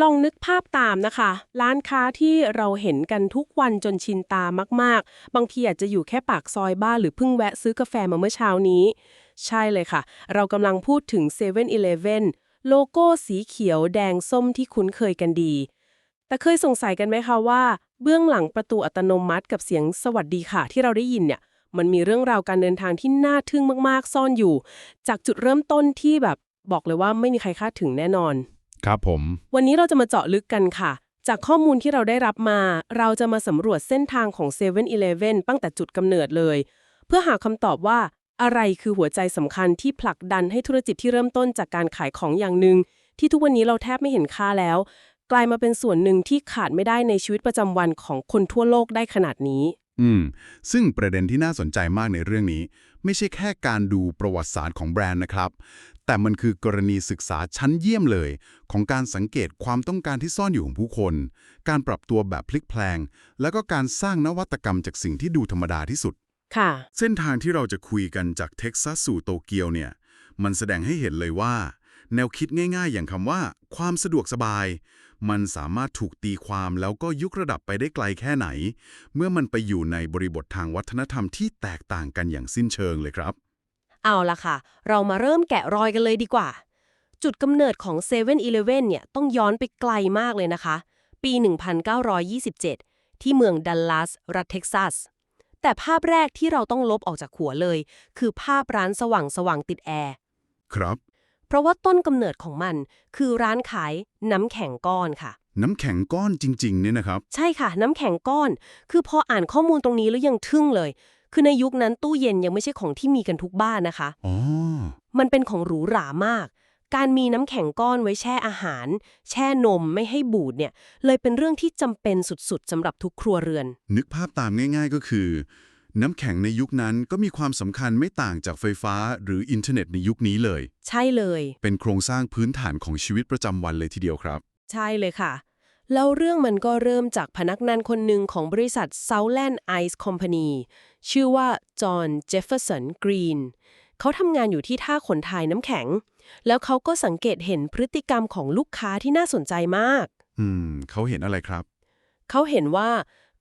ลองนึกภาพตามนะคะ ร้านค้าที่เราเห็นกันทุกวันจนชินตามากๆ บางทีอาจจะอยู่แค่ปากซอยบ้านหรือเพิ่งแวะซื้อกาแฟมาเมื่อเช้านี้ ใช่เลยค่ะ เรากำลังพูดถึง7 e เ e ่ e อโลโก้สีเขียวแดงส้มที่คุ้นเคยกันดี แต่เคยสงสัยกันไหมคะว่า เบื้องหลังประตูอัตโนมัติกับเสียงสวัสดีค่ะ ที่เราได้ยินเนี่ยมันมีเรื่องราวการเดินทางที่น่าทึ่งมาก ๆ ซ่อนอยู่ จากจุดเริ่มต้นที่แบบบอกเลยว่าไม่มีใครคาดถึงแน่นอน ครับผม วันนี้เราจะมาเจาะลึกกันค่ะ จากข้อมูลที่เราได้รับมา เราจะมาสำรวจเส้นทางของ7 e เ e ่ e อตั้งแต่จุดกำเนิดเลย เพื่อหาคำตอบว่าอะไรคือหัวใจสำคัญที่ผลักดันให้ธุรกิจที่เริ่มต้นจากการขายของอย่างหนึ่งที่ทุกวันนี้เราแทบไม่เห็นค่าแล้ว กลายมาเป็นส่วนหนึ่งที่ขาดไม่ได้ในชีวิตประจำวันของคนทั่วโลกได้ขนาดนี้ อืม ซึ่งประเด็นที่น่าสนใจมากในเรื่องนี้ ไม่ใช่แค่การดูประวัติศาสตร์ของแบรนด์นะครับ แต่มันคือกรณีศึกษาชั้นเยี่ยมเลย ของการสังเกตความต้องการที่ซ่อนอยู่ของผู้คน การปรับตัวแบบพลิกแพลง แล้วก็การสร้างนวัตกรรมจากสิ่งที่ดูธรรมดาที่สุด ค่ะ เส้นทางที่เราจะคุยกันจากเท็กซัสสู่โตเกียวเนี่ย มันแสดงให้เห็นเลยว่า แนวคิดง่ายๆ อย่างคำว่า ความสะดวกสบาย มันสามารถถูกตีความแล้วก็ยุกระดับไปได้ไกลแค่ไหน เมื่อมันไปอยู่ในบริบททางวัฒนธรรมที่แตกต่างกันอย่างสิ้นเชิงเลยครับ เอาละค่ะ เรามาเริ่มแกะรอยกันเลยดีกว่า จุดกำเนิดของ7 e เ e ่ e เนี่ยต้องย้อนไปไกลมากเลยนะคะ ปี 1927 ที่เมืองดัลลัส รัฐเท็กซัส แต่ภาพแรกที่เราต้องลบออกจากหัวเลย คือภาพร้านสว่างสว่างๆติดแอร์ ครับ เพราะว่าต้นกำเนิดของมัน คือร้านขายน้ำแข็งก้อนค่ะ น้ำแข็งก้อนจริงๆเนี่ยนะครับ ใช่ค่ะ น้ำแข็งก้อน คือพออ่านข้อมูลตรงนี้แล้วยังทึ่งเลย คือในยุคนั้นตู้เย็นยังไม่ใช่ของที่มีกันทุกบ้านนะคะอ๋อมันเป็นของหรูหรามาก การมีน้ำแข็งก้อนไว้แช่อาหาร แช่นมไม่ให้บูดเนี่ย เลยเป็นเรื่องที่จำเป็นสุดๆสำหรับทุกครัวเรือน นึกภาพตามง่าย ๆก็คือ น้ำแข็งในยุคนั้นก็มีความสำคัญไม่ต่างจากไฟฟ้าหรืออินเทอร์เน็ตในยุคนี้เลย ใช่เลย เป็นโครงสร้างพื้นฐานของชีวิตประจำวันเลยทีเดียวครับ ใช่เลยค่ะ แล้วเรื่องมันก็เริ่มจากพนักงานคนหนึ่งของบริษัท Southland Ice Company ชื่อว่าจอห์นเจฟเฟอร์สันกรีนเขาทำงานอยู่ที่ท่าขนถ่ายน้ำแข็ง แล้วเขาก็สังเกตเห็นพฤติกรรมของลูกค้าที่น่าสนใจมาก อืม เขาเห็นอะไรครับ เขาเห็นว่า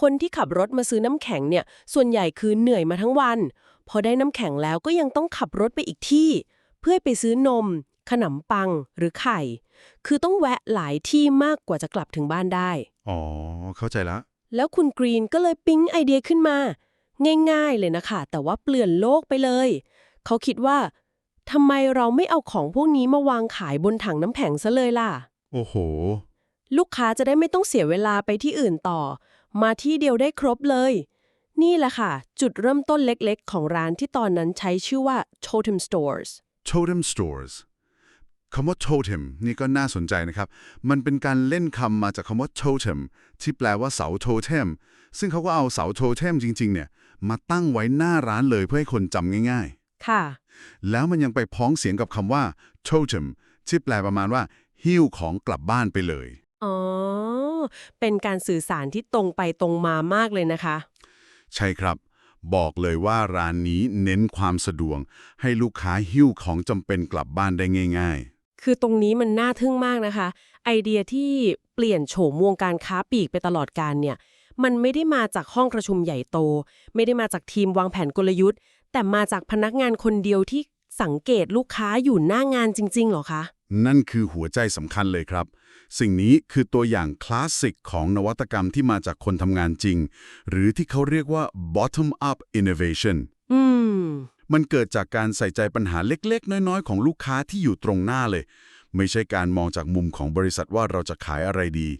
คนที่ขับรถมาซื้อน้ำแข็งเนี่ย ส่วนใหญ่คือเหนื่อยมาทั้งวัน พอได้น้ำแข็งแล้วก็ยังต้องขับรถไปอีกที่ เพื่อไปซื้อนม ขนมปังหรือไข่ คือต้องแวะหลายที่มากกว่าจะกลับถึงบ้านได้ อ๋อ เข้าใจละ แล้วคุณกรีนก็เลยปิ๊งไอเดียขึ้นมา ง่ายๆเลยนะคะ แต่ว่าเปลี่ยนโลกไปเลย เขาคิดว่าทำไมเราไม่เอาของพวกนี้มาวางขายบนถังน้ำแข็งซะเลยล่ะ โอ้โห ลูกค้าจะได้ไม่ต้องเสียเวลาไปที่อื่นต่อ มาที่เดียวได้ครบเลย นี่แหละค่ะ จุดเริ่มต้นเล็กๆ ของร้านที่ตอนนั้นใช้ชื่อว่า Totem Stores totem stores คำว่า totem นี่ก็น่าสนใจนะครับ มันเป็นการเล่นคำมาจากคำว่า totem ที่แปลว่าเสาโทเทม ซึ่งเขาก็เอาเสาโทเทมจริง ๆ เนี่ยมาตั้งไว้หน้าร้านเลยเพื่อให้คนจำง่ายค่ะๆแล้วมันยังไปพ้องเสียงกับคำว่า totem ที่แปลประมาณว่า หิ้วของกลับบ้านไปเลย อ๋อ เป็นการสื่อสารที่ตรงไปตรงมามากเลยนะคะ ใช่ครับ บอกเลยว่าร้านนี้เน้นความสะดวกให้ลูกค้าหิ้วของจำเป็นกลับบ้านได้ง่าย คือตรงนี้มันน่าทึ่งมากนะคะ ไอเดียที่เปลี่ยนโฉมวงการค้าปลีกไปตลอดการเนี่ย มันไม่ได้มาจากห้องประชุมใหญ่โต ไม่ได้มาจากทีมวางแผนกลยุทธ์ แต่มาจากพนักงานคนเดียวที่สังเกตลูกค้าอยู่หน้างานจริงๆเหรอคะๆนั่นคือหัวใจสำคัญเลยครับ สิ่งนี้คือตัวอย่างคลาสสิกของนวัตกรรมที่มาจากคนทำงานจริง หรือที่เขาเรียกว่า bottom up innovation อืม มันเกิดจากการใส่ใจปัญหาเล็กๆ น้อยๆ ของลูกค้าที่อยู่ตรงหน้าเลย ไม่ใช่การมองจากมุมของบริษัทว่าเราจะขายอะไรดี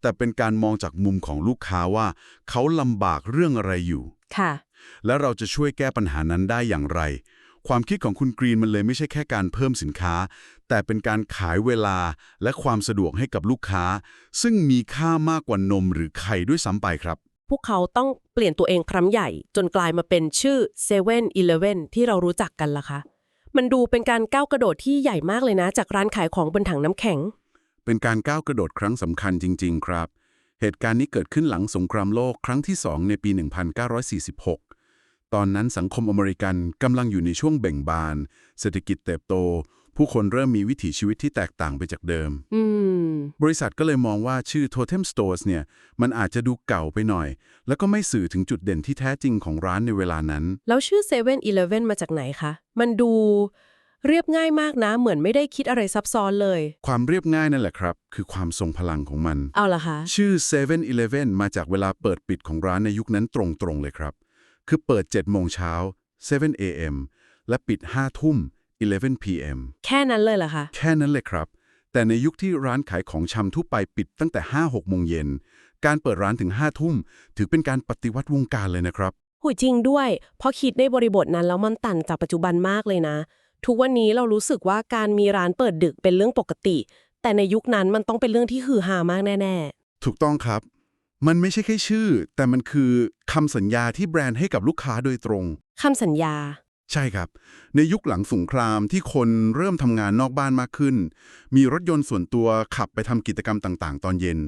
แต่เป็นการมองจากมุมของลูกค้าว่า เขาลำบากเรื่องอะไรอยู่ ค่ะ และเราจะช่วยแก้ปัญหานั้นได้อย่างไร ความคิดของคุณกรีนมันเลยไม่ใช่แค่การเพิ่มสินค้า แต่เป็นการขายเวลาและความสะดวกให้กับลูกค้า ซึ่งมีค่ามากกว่านมหรือไข่ด้วยซ้ำไปครับ พวกเขาต้องเปลี่ยนตัวเองครั้งใหญ่ จนกลายมาเป็นชื่อ7 e เ e ่ e อที่เรารู้จักกันล่ะคะ มันดูเป็นการก้าวกระโดดที่ใหญ่มากเลยนะ จากร้านขายของบนถังน้ำแข็ง เป็นการก้าวกระโดดครั้งสำคัญจริง ๆ ครับ เหตุการณ์นี้เกิดขึ้นหลังสงครามโลกครั้งที่ 2 ในปี 1946 ตอนนั้นสังคมอเมริกันกำลังอยู่ในช่วงเบ่งบาน เศรษฐกิจเติบโต ผู้คนเริ่มมีวิถีชีวิตที่แตกต่างไปจากเดิมอืมบริษัทก็เลยมองว่าชื่อ Totem Stores เนี่ย มันอาจจะดูเก่าไปหน่อย แล้วก็ไม่สื่อถึงจุดเด่นที่แท้จริงของร้านในเวลานั้น แล้วชื่อ7 e เ e ่ e อมาจากไหนคะ มันดูเรียบง่ายมากนะ เหมือนไม่ได้คิดอะไรซับซ้อนเลย ความเรียบง่ายนั่นแหละครับ คือความทรงพลังของมัน เอาล่ะคะชื่อ 7-Eleven มาจากเวลาเปิดปิดของร้านในยุคนั้นตรงๆเลยครับ คือเปิด7โมงเช้า7 a.m. และปิด5ทุ่ม 11 p.m. แค่นั้นเลยเหรอคะ แค่นั้นเลยครับ แต่ในยุคที่ร้านขายของชำทั่วไปปิดตั้งแต่ 5-6 โมงเย็น การเปิดร้านถึง 5 ทุ่ม ถือเป็นการปฏิวัติวงการเลยนะครับหูยจริงด้วยเพราะคิดในบริบทนั้นแล้วมันต่างจากปัจจุบันมากเลยนะ ทุกวันนี้เรารู้สึกว่าการมีร้านเปิดดึกเป็นเรื่องปกติ แต่ในยุคนั้นมันต้องเป็นเรื่องที่ฮือฮามากแน่ ถูกต้องครับ มันไม่ใช่แค่ชื่อ แต่มันคือคำสัญญาที่แบรนด์ให้กับลูกค้าโดยตรง ๆคำสัญญา ใช่ครับ ในยุคหลังสงครามที่คนเริ่มทำงานนอกบ้านมากขึ้น มีรถยนต์ส่วนตัวขับไปทำกิจกรรมต่างๆ ตอนเย็น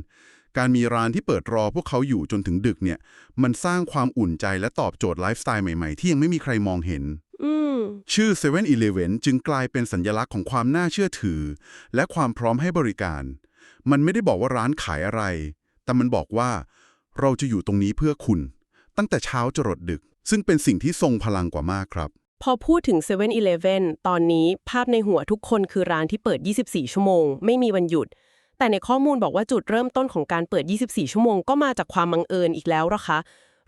การมีร้านที่เปิดรอพวกเขาอยู่จนถึงดึกเนี่ย มันสร้างความอุ่นใจและตอบโจทย์ไลฟ์สไตล์ใหม่ ๆ ที่ยังไม่มีใครมองเห็นอืมชื่อ7 e เ e ่ e อจึงกลายเป็นสัญลักษณ์ของความน่าเชื่อถือ และความพร้อมให้บริการ มันไม่ได้บอกว่าร้านขายอะไร แต่มันบอกว่า เราจะอยู่ตรงนี้เพื่อคุณ ตั้งแต่เช้าจรดดึก ซึ่งเป็นสิ่งที่ทรงพลังกว่ามากครับ พอพูดถึง7 e เ e ่ e ตอนนี้ภาพในหัวทุกคนคือร้านที่เปิด 24 ชั่วโมง ไม่มีวันหยุด แต่ในข้อมูลบอกว่าจุดเริ่มต้นของการเปิด 24 ชั่วโมงก็มาจากความบังเอิญอีกแล้วหรอคะ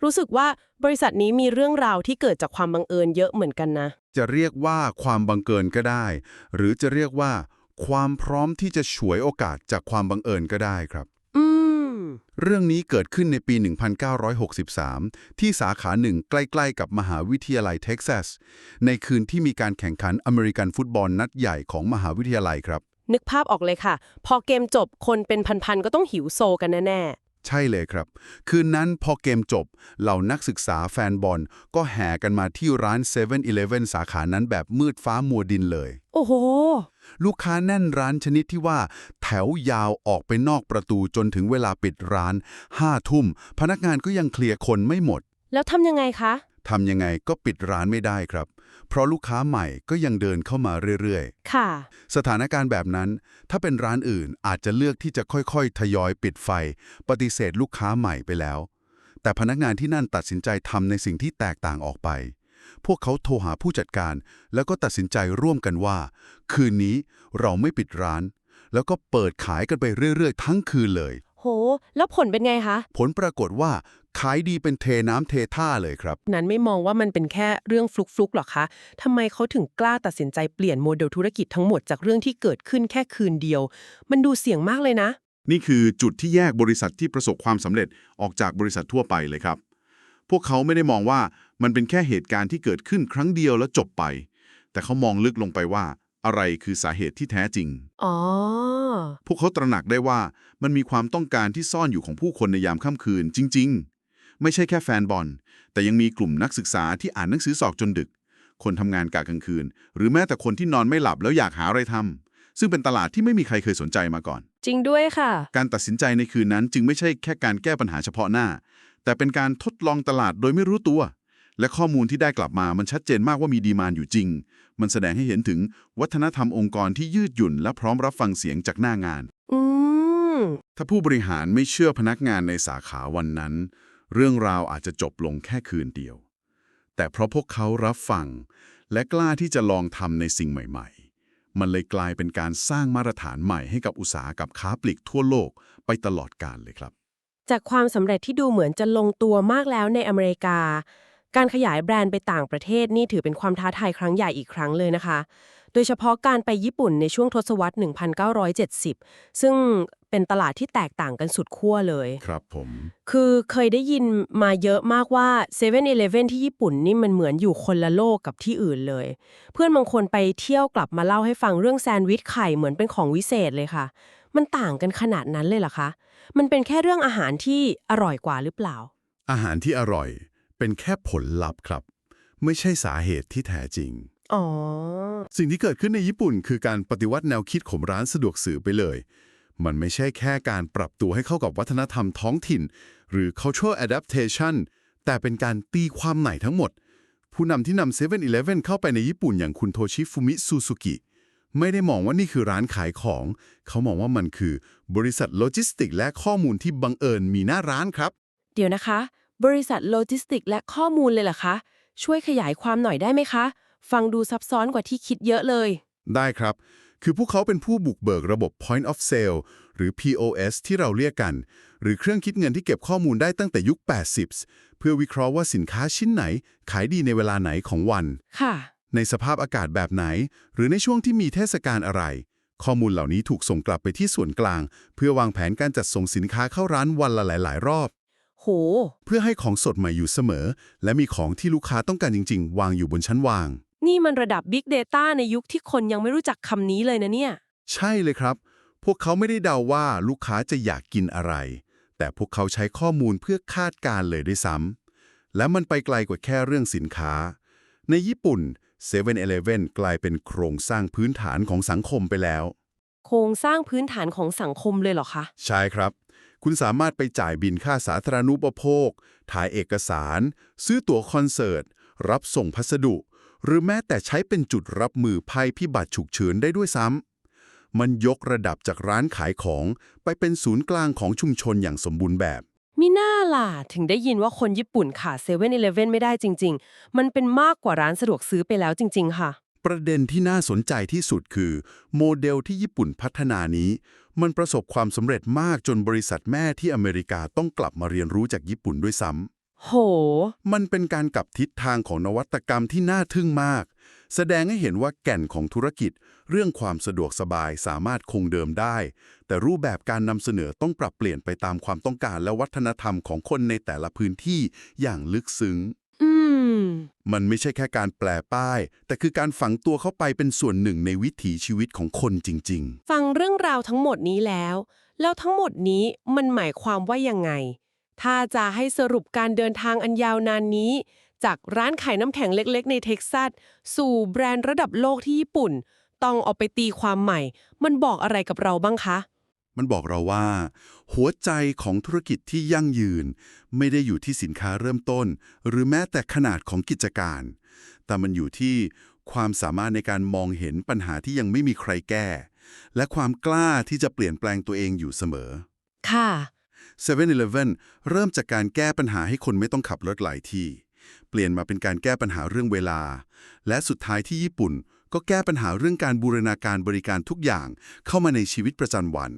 รู้สึกว่าบริษัทนี้มีเรื่องราวที่เกิดจากความบังเอิญเยอะเหมือนกันนะ จะเรียกว่าความบังเกินก็ได้ หรือจะเรียกว่า ความพร้อมที่จะฉวยโอกาสจากความบังเอิญก็ได้ครับ เรื่องนี้เกิดขึ้นในปี 1963 ที่สาขาหนึ่งใกล้ ๆ กับมหาวิทยาลัยเท็กซัส ในคืนที่มีการแข่งขันอเมริกันฟุตบอลนัดใหญ่ของมหาวิทยาลัยครับ นึกภาพออกเลยค่ะ พอเกมจบคนเป็นพันๆก็ต้องหิวโซกันแน่ ใช่เลยครับ คืนนั้นพอเกมจบ เหล่านักศึกษาแฟนบอล ก็แห่กันมาที่ร้าน 7 e เ e ่ e สาขานั้นแบบมืดฟ้ามัวดินเลยๆโอ้โห ลูกค้าแน่นร้านชนิดที่ว่า แถวยาวออกไปนอกประตูจนถึงเวลาปิดร้านห้าทุ่ม พนักงานก็ยังเคลียร์คนไม่หมด แล้วทำยังไงคะ ทำยังไงก็ปิดร้านไม่ได้ครับ เพราะลูกค้าใหม่ก็ยังเดินเข้ามาเรื่อยค่ะๆสถานการณ์แบบนั้น ถ้าเป็นร้านอื่นอาจจะเลือกที่จะค่อยๆ ทยอยปิดไฟ ปฏิเสธลูกค้าใหม่ไปแล้ว แต่พนักงานที่นั่นตัดสินใจทำในสิ่งที่แตกต่างออกไป พวกเขาโทรหาผู้จัดการ แล้วก็ตัดสินใจร่วมกันว่า คืนนี้เราไม่ปิดร้าน แล้วก็เปิดขายกันไปเรื่อยๆ ทั้งคืนเลย โห แล้วผลเป็นไงคะ ผลปรากฏว่า ขายดีเป็นเทน้ำเทท่าเลยครับ นั้นไม่มองว่ามันเป็นแค่เรื่องฟลุกๆหรอคะทำไมเขาถึงกล้าตัดสินใจเปลี่ยนโมเดลธุรกิจทั้งหมดจากเรื่องที่เกิดขึ้นแค่คืนเดียว มันดูเสี่ยงมากเลยนะ นี่คือจุดที่แยกบริษัทที่ประสบความสำเร็จออกจากบริษัททั่วไปเลยครับ พวกเขาไม่ได้มองว่ามันเป็นแค่เหตุการณ์ที่เกิดขึ้นครั้งเดียวแล้วจบไป แต่เขามองลึกลงไปว่าอะไรคือสาเหตุที่แท้จริง อ๋อ พวกเขาตระหนักได้ว่ามันมีความต้องการที่ซ่อนอยู่ของผู้คนในยามค่ำคืนจริงๆ ไม่ใช่แค่แฟนบอล แต่ยังมีกลุ่มนักศึกษาที่อ่านหนังสือสอบจนดึก คนทำงานกะกลางคืน หรือแม้แต่คนที่นอนไม่หลับแล้วอยากหาอะไรทำซึ่งเป็นตลาดที่ไม่มีใครเคยสนใจมาก่อน จริงด้วยค่ะ การตัดสินใจในคืนนั้นจึงไม่ใช่แค่การแก้ปัญหาเฉพาะหน้า แต่เป็นการทดลองตลาดโดยไม่รู้ตัว และข้อมูลที่ได้กลับมามันชัดเจนมากว่ามีดีมานอยู่จริง มันแสดงให้เห็นถึงวัฒนธรรมองค์กรที่ยืดหยุ่น และพร้อมรับฟังเสียงจากหน้างานอืมถ้าผู้บริหารไม่เชื่อพนักงานในสาขาวันนั้น เรื่องราวอาจจะจบลงแค่คืนเดียว แต่เพราะพวกเขารับฟัง และกล้าที่จะลองทำในสิ่งใหม่ ๆ มันเลยกลายเป็นการสร้างมาตรฐานใหม่ให้กับอุตสาหกรรมค้าปลีกทั่วโลกไปตลอดกาลเลยครับ จากความสำเร็จที่ดูเหมือนจะลงตัวมากแล้วในอเมริกา การขยายแบรนด์ไปต่างประเทศนี่ถือเป็นความท้าทายครั้งใหญ่อีกครั้งเลยนะคะ โดยเฉพาะการไปญี่ปุ่นในช่วงทศวรรษ 1970 ซึ่งเป็นตลาดที่แตกต่างกันสุดขั้วเลย ครับผม คือเคยได้ยินมาเยอะมากว่า7 e เ e ่ e อที่ญี่ปุ่นนี่มันเหมือนอยู่คนละโลกกับที่อื่นเลย เพื่อนบางคนไปเที่ยวกลับมาเล่าให้ฟังเรื่องแซนด์วิชไข่เหมือนเป็นของวิเศษเลยค่ะ มันต่างกันขนาดนั้นเลยเหรอคะ มันเป็นแค่เรื่องอาหารที่อร่อยกว่าหรือเปล่า อาหารที่อร่อย เป็นแค่ผลลัพธ์ครับ ไม่ใช่สาเหตุที่แท้จริง อ๋อ สิ่งที่เกิดขึ้นในญี่ปุ่น คือการปฏิวัติแนวคิดของร้านสะดวกซื้อไปเลย มันไม่ใช่แค่การปรับตัวให้เข้ากับวัฒนธรรมท้องถิ่น หรือ cultural adaptation แต่เป็นการตีความใหม่ทั้งหมด ผู้นำที่นำ7 e เ e ่ e เข้าไปในญี่ปุ่นอย่างคุณโทชิฟุมิซูซูกิไม่ได้มองว่านี่คือร้านขายของ เขามองว่ามันคือบริษัทโลจิสติกและข้อมูลที่บังเอิญมีหน้าร้านครับ เดี๋ยวนะคะ บริษัทโลจิสติกและข้อมูลเลยเหรอคะ ช่วยขยายความหน่อยได้ไหมคะ ฟังดูซับซ้อนกว่าที่คิดเยอะเลย ได้ครับ คือพวกเขาเป็นผู้บุกเบิกระบบ Point of Sale หรือ POS ที่เราเรียกกัน หรือเครื่องคิดเงินที่เก็บข้อมูลได้ตั้งแต่ยุค 80 เพื่อวิเคราะห์ว่าสินค้าชิ้นไหน ขายดีในเวลาไหนของวัน ค่ะ ในสภาพอากาศแบบไหน หรือในช่วงที่มีเทศกาลอะไร ข้อมูลเหล่านี้ถูกส่งกลับไปที่ส่วนกลาง เพื่อวางแผนการจัดส่งสินค้าเข้าร้านวันละหลาย ๆ รอบ โห เพื่อให้ของสดใหม่อยู่เสมอ และมีของที่ลูกค้าต้องการจริง ๆ วางอยู่บนชั้นวาง นี่มันระดับ Big Data ในยุคที่คนยังไม่รู้จักคำนี้เลยนะเนี่ย ใช่เลยครับ พวกเขาไม่ได้เดาว่าลูกค้าจะอยากกินอะไร แต่พวกเขาใช้ข้อมูลเพื่อคาดการณ์เลยด้วยซ้ำ และมันไปไกลกว่าแค่เรื่องสินค้า ในญี่ปุ่น7 e เ e ่ e อกลายเป็นโครงสร้างพื้นฐานของสังคมไปแล้ว โครงสร้างพื้นฐานของสังคมเลยเหรอคะ ใช่ครับ คุณสามารถไปจ่ายบินค่าสาธารณูปโภค ถ่ายเอกสาร ซื้อตั๋วคอนเสิร์ต รับส่งพัสดุ หรือแม้แต่ใช้เป็นจุดรับมือภัยพิบัติฉุกเฉินได้ด้วยซ้ำมันยกระดับจากร้านขายของไปเป็นศูนย์กลางของชุมชนอย่างสมบูรณ์แบบ มิน่าล่ะ ถึงได้ยินว่าคนญี่ปุ่นขาดเซเว่นอีเลฟเว่นไม่ได้จริง ๆ มันเป็นมากกว่าร้านสะดวกซื้อไปแล้วจริง ๆ ค่ะ ประเด็นที่น่าสนใจที่สุดคือ โมเดลที่ญี่ปุ่นพัฒนานี้ มันประสบความสำเร็จมากจนบริษัทแม่ที่อเมริกาต้องกลับมาเรียนรู้จากญี่ปุ่นด้วยซ้ำ โห มันเป็นการกลับทิศทางของนวัตกรรมที่น่าทึ่งมาก แสดงให้เห็นว่าแก่นของธุรกิจ เรื่องความสะดวกสบายสามารถคงเดิมได้ แต่รูปแบบการนำเสนอต้องปรับเปลี่ยนไปตามความต้องการและวัฒนธรรมของคนในแต่ละพื้นที่อย่างลึกซึ้งอืมมันไม่ใช่แค่การแปลป้าย แต่คือการฝังตัวเข้าไปเป็นส่วนหนึ่งในวิถีชีวิตของคนจริงฟังเรื่องราวทั้งหมดนี้แล้ว แล้วทั้งหมดนี้มันหมายความว่ายังไง ถ้าจะให้สรุปการเดินทางอันยาวนานนี้ จากร้านขายน้ำแข็งเล็กๆ ในเท็กซัส สู่แบรนด์ระดับโลกที่ญี่ปุ่น ต้องเอาไปตีความใหม่ มันบอกอะไรกับเราบ้างคะๆมันบอกเราว่า หัวใจของธุรกิจที่ยั่งยืน ไม่ได้อยู่ที่สินค้าเริ่มต้น หรือแม้แต่ขนาดของกิจการ แต่มันอยู่ที่ความสามารถในการมองเห็นปัญหาที่ยังไม่มีใครแก้ และความกล้าที่จะเปลี่ยนแปลงตัวเองอยู่เสมอ ค่ะ 7-Eleven เริ่มจากการแก้ปัญหาให้คนไม่ต้องขับรถหลายที่ เปลี่ยนมาเป็นการแก้ปัญหาเรื่องเวลา และสุดท้ายที่ญี่ปุ่น ก็แก้ปัญหาเรื่องการบูรณาการบริการทุกอย่างเข้ามาในชีวิตประจำวัน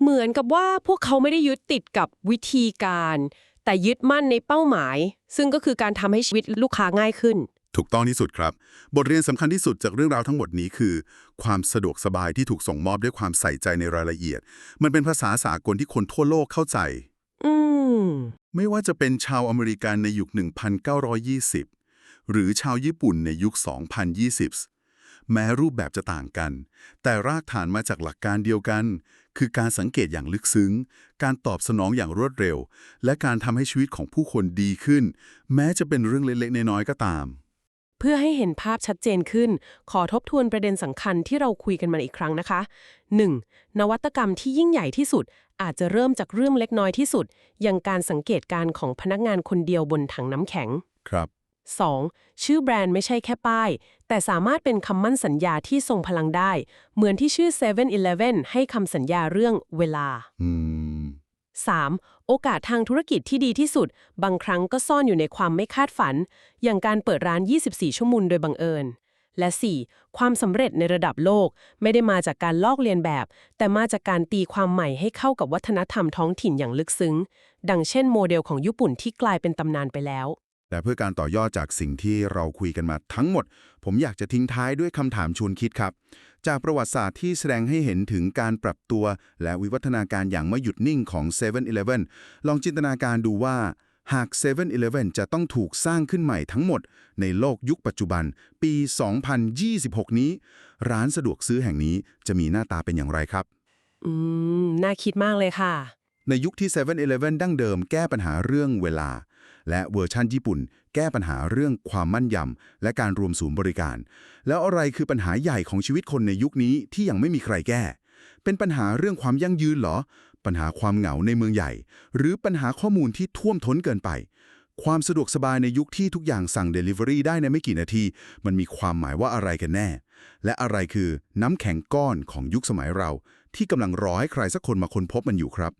เหมือนกับว่าพวกเขาไม่ได้ยึดติดกับวิธีการ แต่ยึดมั่นในเป้าหมาย ซึ่งก็คือการทำให้ชีวิตลูกค้าง่ายขึ้น ถูกต้องที่สุดครับ บทเรียนสำคัญที่สุดจากเรื่องราวทั้งหมดนี้คือ ความสะดวกสบายที่ถูกส่งมอบด้วยความใส่ใจในรายละเอียด มันเป็นภาษาสากลที่คนทั่วโลกเข้าใจ อืมไม่ว่าจะเป็นชาวอเมริกันในยุค 1920 หรือชาวญี่ปุ่นในยุค 2020 แม้รูปแบบจะต่างกัน แต่รากฐานมาจากหลักการเดียวกัน คือการสังเกตอย่างลึกซึ้ง การตอบสนองอย่างรวดเร็ว และการทำให้ชีวิตของผู้คนดีขึ้น แม้จะเป็นเรื่องเล็กๆ น้อยๆ ก็ตาม เพื่อให้เห็นภาพชัดเจนขึ้น ขอทบทวนประเด็นสำคัญที่เราคุยกันมาอีกครั้งนะคะ 1. นวัตกรรมที่ยิ่งใหญ่ที่สุด อาจจะเริ่มจากเรื่องเล็กน้อยที่สุด อย่างการสังเกตการณ์ของพนักงานคนเดียวบนถังน้ำแข็ง ครับ 2. ชื่อแบรนด์ไม่ใช่แค่ป้าย แต่สามารถเป็นคำมั่นสัญญาที่ทรงพลังได้ เหมือนที่ชื่อ 7-Eleven ให้คำสัญญาเรื่องเวลา อืม 3. โอกาสทางธุรกิจที่ดีที่สุด บางครั้งก็ซ่อนอยู่ในความไม่คาดฝัน อย่างการเปิดร้าน 24 ชั่วโมงโดยบังเอิญ และ 4. ความสำเร็จในระดับโลก ไม่ได้มาจากการลอกเลียนแบบ แต่มาจากการตีความใหม่ให้เข้ากับวัฒนธรรมท้องถิ่นอย่างลึกซึ้ง ดังเช่นโมเดลของญี่ปุ่นที่กลายเป็นตำนานไปแล้ว แต่เพื่อการต่อยอดจากสิ่งที่เราคุยกันมาทั้งหมด ผมอยากจะทิ้งท้ายด้วยคำถามชวนคิดครับ จากประวัติศาสตร์ที่แสดงให้เห็นถึงการปรับตัว และวิวัฒนาการอย่างไม่หยุดนิ่งของ 7-Eleven ลองจินตนาการดูว่าหาก 7-Eleven จะต้องถูกสร้างขึ้นใหม่ทั้งหมด ในโลกยุคปัจจุบัน ปี 2026 นี้ ร้านสะดวกซื้อแห่งนี้จะมีหน้าตาเป็นอย่างไรครับ อืม น่าคิดมากเลยค่ะ ในยุคที่ 7-Eleven ดั้งเดิมแก้ปัญหาเรื่องเวลา และเวอร์ชั่นญี่ปุ่น แก้ปัญหาเรื่องความมั่นยำและการรวมศูนย์บริการ แล้วอะไรคือปัญหาใหญ่ของชีวิตคนในยุคนี้ที่ยังไม่มีใครแก้ เป็นปัญหาเรื่องความยั่งยืนเหรอ ปัญหาความเหงาในเมืองใหญ่ หรือปัญหาข้อมูลที่ท่วมท้นเกินไป ความสะดวกสบายในยุคที่ทุกอย่างสั่ง Delivery ได้ในไม่กี่นาที มันมีความหมายว่าอะไรกันแน่ และอะไรคือน้ำแข็งก้อนของยุคสมัยเรา ที่กำลังรอให้ใครสักคนมาค้นพบมันอยู่ครับ